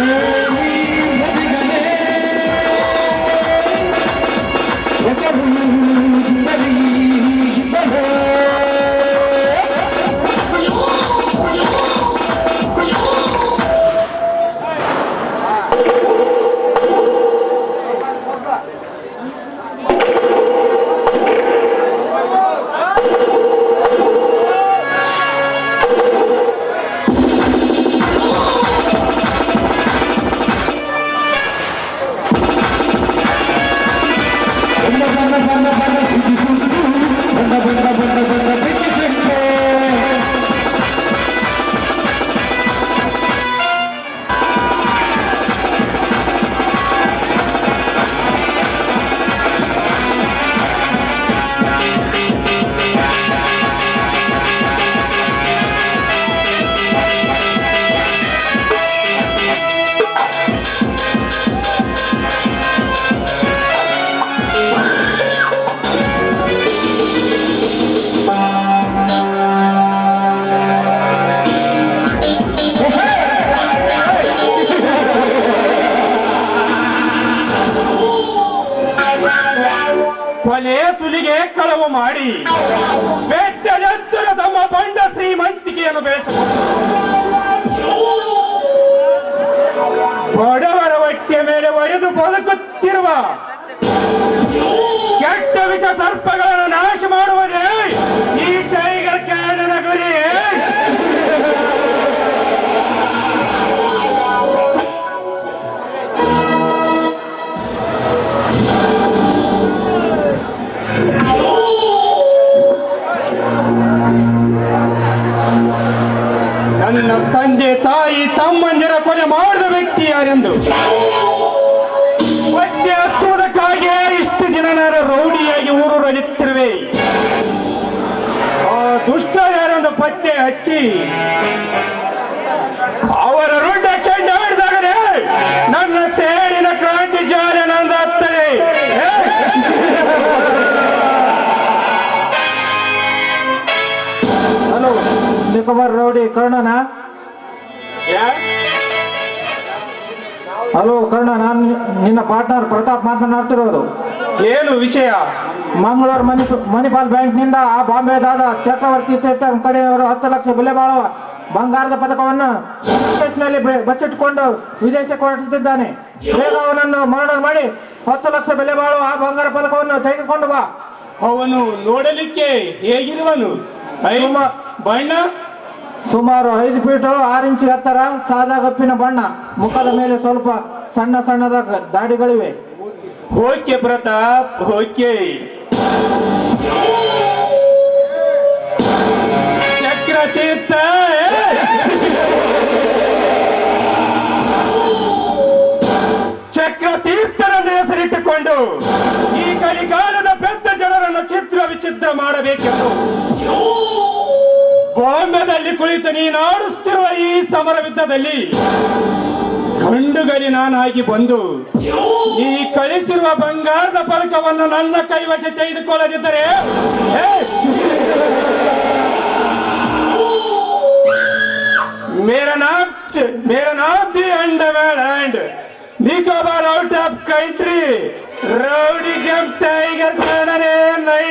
Thank you. ಕೊಲೆ ಸುಲಿಗೆ ಕಳವು ಮಾಡಿ ಬೆಟ್ಟದೆತ್ತರ ತಮ್ಮ ಬಂಡ ಶ್ರೀಮಂತಿಕೆಯನ್ನು ಬೆಳೆಸಬಹುದು. ಬಡವರ ಹೊಟ್ಟೆ ಮೇಲೆ ಒಡೆದು ಬದುಕುತ್ತಿರುವ ತಾಯಿ ತಮ್ಮಂದಿರ ಕೊಲೆ ಮಾಡಿದ ವ್ಯಕ್ತಿ ಯಾರೆಂದು? ಹೊಟ್ಟೆ ಹಚ್ಚುವುದಕ್ಕಾಗಿ ಇಷ್ಟು ದಿನ ನಾನು ರೌಡಿಯಾಗಿ ಊರೂರಲಿತ್ತಿರುವೆ ಆ ದುಷ್ಟ ಯಾರೆಂದು ಪತ್ತೆ ಹಚ್ಚಿ, ಅವರ ರುಡ್ಡ ಚೆಂಡ ಹಿಡಿದಾಗಲೇ ನನ್ನ ಸೇಡಿನ ಕ್ರಾಂತಿ ಜಾರಿ ನಂದ ಹಲೋ ನಿಕೋಬಾರ್ ರೌಡಿ, ಕರ್ಣನ? ಹಲೋ ಕರ್ಣ ನಾನು ನಿನ್ನ ಪಾರ್ಟ್ನರ್ ಪ್ರತಾಪ್ ಮಾತನಾಡ್ತಿರೋದು. ಏನು ವಿಷಯ? ಮಂಗಳೂರು ಮನಿ ಮಣಿಪಾಲ್ ಬ್ಯಾಂಕ್ನಿಂದ ಆ ಬಾಂಬೆದಾದ ಚಕ್ರವರ್ತಿ ಚೇತನ್ ಕಡೆಯವರು ಹತ್ತು ಲಕ್ಷ ಬೆಲೆ ಬಾಳುವ ಬಂಗಾರದ ಪದಕವನ್ನು ಬಚ್ಚಿಟ್ಟುಕೊಂಡು ವಿದೇಶಕ್ಕೆ ಹೊರಟಿದ್ದಾನೆ. ಬೇಗ ಅವನನ್ನು ಮರ್ಡರ್ ಮಾಡಿ ಹತ್ತು ಲಕ್ಷ ಬೆಲೆ ಬಾಳುವ ಆ ಬಂಗಾರ ಪದಕವನ್ನು ತೆಗೆದುಕೊಂಡು ಬಾ. ಅವನು ನೋಡಲಿಕ್ಕೆ ಹೇಗಿರುವನು? ಬಣ್ಣ? ಸುಮಾರು ಐದು ಫೀಟು ಆರು ಇಂಚು ಎತ್ತರ ಸಾದಾ ಗಪ್ಪಿನ ಬಣ್ಣ. ಮುಖದ ಮೇಲೆ ಸ್ವಲ್ಪ ಸಣ್ಣ ಸಣ್ಣದ ದಾಡಿಗಳಿವೆ. ಹೋಕೆ ಪ್ರತಾಪ್ ಹೋಕೆ ಚಕ್ರ ತೀರ್ಥ ಚಕ್ರ ತೀರ್ಥನ ಹೆಸರಿಟ್ಟುಕೊಂಡು ಈ ಕಲಿಕಾಲದ ಬೆದ್ದ ಜನರನ್ನು ಚಿತ್ರ ವಿಚಿತ್ರ ಮಾಡಬೇಕೆಂದು. ಬಾಂಬೆದಲ್ಲಿ ಕುಳಿತು ನೀನಾಡಿಸ್ತಿರುವ ಈ ಸಮರವಿದ್ದದಲ್ಲಿ ಗಂಡುಗಲಿ ನಾನಾಗಿ ಬಂದು ಈ ಕಳಿಸಿರುವ ಬಂಗಾರದ ಪದಕವನ್ನು ನನ್ನ ಕೈವಶ ತೆಗೆದುಕೊಳ್ಳದಿದ್ದರೆ! ಮೇರಾ and NAM the underworld and Nicobar out of country rowdy jump tiger ಕಾಣನೇ ನೈ!